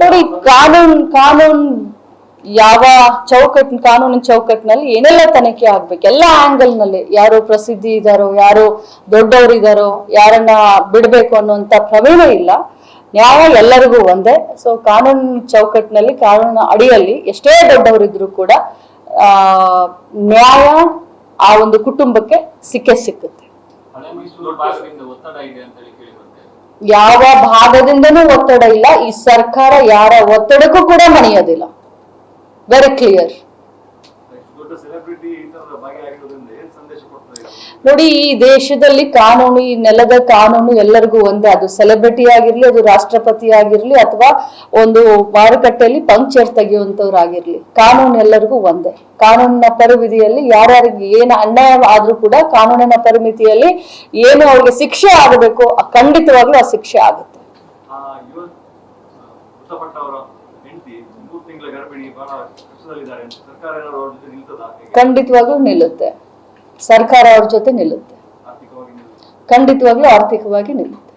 ನೋಡಿ ಕಾನೂನು ಕಾನೂನು ಕಾನೂನ್ ಯಾವ ಚೌಕಟ್ ಕಾನೂನಿನ ಚೌಕಟ್ಟಿನಲ್ಲಿ ಏನೆಲ್ಲ ತನಿಖೆ ಆಗ್ಬೇಕು? ಎಲ್ಲ ಆಂಗಲ್ನಲ್ಲಿ ಯಾರು ಪ್ರಸಿದ್ಧಿ ಇದಾರೋ ಯಾರು ದೊಡ್ಡವರಿದಾರೋ ಯಾರನ್ನ ಬಿಡಬೇಕು ಅನ್ನುವಂತ ಪ್ರವೀಣ ಇಲ್ಲ. ನ್ಯಾಯ ಎಲ್ಲರಿಗೂ ಒಂದೇ. ಸೊ ಕಾನೂನಿನ ಚೌಕಟ್ಟಿನಲ್ಲಿ ಕಾನೂನಿನ ಅಡಿಯಲ್ಲಿ ಎಷ್ಟೇ ದೊಡ್ಡವರಿದ್ರು ಕೂಡ ಆ ನ್ಯಾಯ ಆ ಒಂದು ಕುಟುಂಬಕ್ಕೆ ಸಿಕ್ಕೇ ಸಿಕ್ಕುತ್ತೆ. ಯಾವ ಭಾಗದಿಂದನೂ ಒತ್ತಡ ಇಲ್ಲ. ಈ ಸರ್ಕಾರ ಯಾರ ಒತ್ತಡಕ್ಕೂ ಕೂಡ ಮಣಿಯೋದಿಲ್ಲ. ವೆರಿ ಕ್ಲಿಯರ್ ನೋಡಿ ಈ ದೇಶದಲ್ಲಿ ಕಾನೂನು ಈ ನೆಲದ ಕಾನೂನು ಎಲ್ಲರಿಗೂ ಒಂದೇ. ಅದು ಸೆಲೆಬ್ರಿಟಿ ಆಗಿರ್ಲಿ ಅದು ರಾಷ್ಟ್ರಪತಿ ಆಗಿರ್ಲಿ ಅಥವಾ ಒಂದು ಮಾರುಕಟ್ಟೆಯಲ್ಲಿ ಪಂಕ್ಚರ್ ತೆಗೆಯುವಂತವ್ರಾಗಿರ್ಲಿ ಕಾನೂನು ಎಲ್ಲರಿಗೂ ಒಂದೇ. ಕಾನೂನಿನ ಪರಿವಿಧಿಯಲ್ಲಿ ಯಾರ್ಯಾರಿಗೆ ಏನು ಅನ್ಯಾಯ ಆದ್ರೂ ಕೂಡ ಕಾನೂನಿನ ಪರಿಮಿತಿಯಲ್ಲಿ ಏನು ಅವ್ರಿಗೆ ಶಿಕ್ಷೆ ಆಗಬೇಕು ಖಂಡಿತವಾಗ್ಲೂ ಆ ಶಿಕ್ಷೆ ಆಗುತ್ತೆ. ಖಂಡಿತವಾಗ್ಲೂ ನಿಲ್ಲುತ್ತೆ. ಸರ್ಕಾರ ಅವ್ರ ಜೊತೆ ನಿಲ್ಲುತ್ತೆ. ಖಂಡಿತವಾಗ್ಲೂ ಆರ್ಥಿಕವಾಗಿ ನಿಲ್ಲುತ್ತೆ.